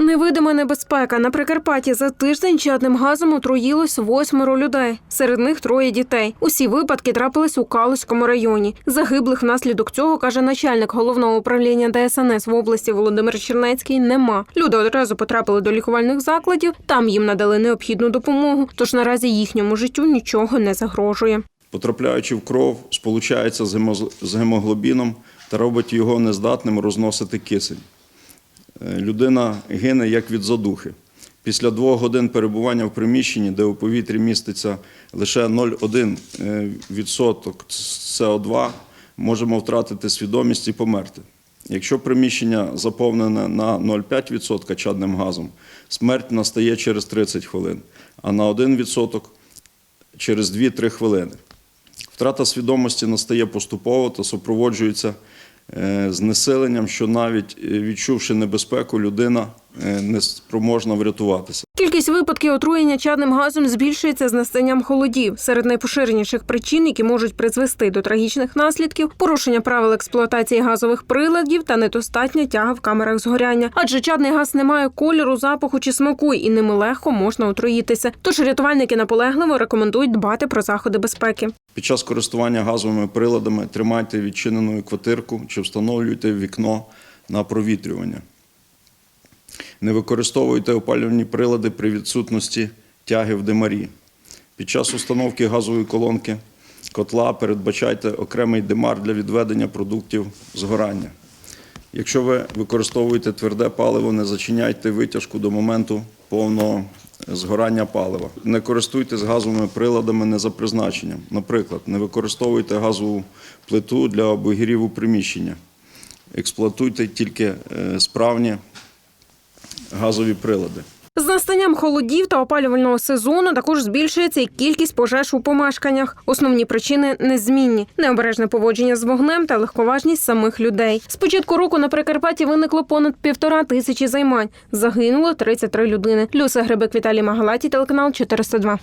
Невидима небезпека. На Прикарпатті за тиждень чадним газом отруїлось восьмеро людей. Серед них троє дітей. Усі випадки трапились у Калузькому районі. Загиблих внаслідок цього, каже начальник головного управління ДСНС в області Володимир Чернецький, нема. Люди одразу потрапили до лікувальних закладів, там їм надали необхідну допомогу, тож наразі їхньому життю нічого не загрожує. потрапляючи в кров, сполучається з гемоглобіном та робить його нездатним розносити кисень. Е, Людина гине як від задухи. Після двох годин перебування в приміщенні, де у повітрі міститься лише 0,1% е, СО2, можемо втратити свідомість і померти. Якщо приміщення заповнене на 0,5% чадним газом, смерть настає через 30 хвилин, а на 1% через 2-3 хвилини. Втрата свідомості настає поступово та супроводжується е, населенням, що навіть е, відчувши небезпеку, людина е, не спроможна врятуватися. Кількість випадків отруєння чадним газом збільшується з настанням холодів. Серед найпоширеніших причин, які можуть призвести до трагічних наслідків, порушення правил експлуатації газових приладів та недостатня тяга в камерах згоряння. Адже чадний газ не має кольору, запаху чи смаку, і ними легко можна отруїтися. Тож рятувальники наполегливо рекомендують дбати про заходи безпеки. Під час користування газовими приладами тримайте відчиненою квартирку чи встановлюйте вікно на провітрювання. Не використовуйте опалювальні прилади при відсутності тяги в димарі. Під час установки газової колонки котла передбачайте окремий димар для відведення продуктів згорання. Якщо ви використовуєте тверде паливо, не зачиняйте витяжку до моменту повного згорання палива. Не користуйтесь газовими приладами не за призначенням. Наприклад, не використовуйте газову плиту для обігріву приміщення. Експлуатуйте тільки е, справні газові прилади. З настанням холодів та опалювального сезону також збільшується і кількість пожеж у помешканнях. Основні причини незмінні: необережне поводження з вогнем та легковажність самих людей. З початку року на Прикарпатті виникло понад півтора тисячі займань. Загинуло 33 людини. Люса Гребик Віталій Магалаті, телеканал 402.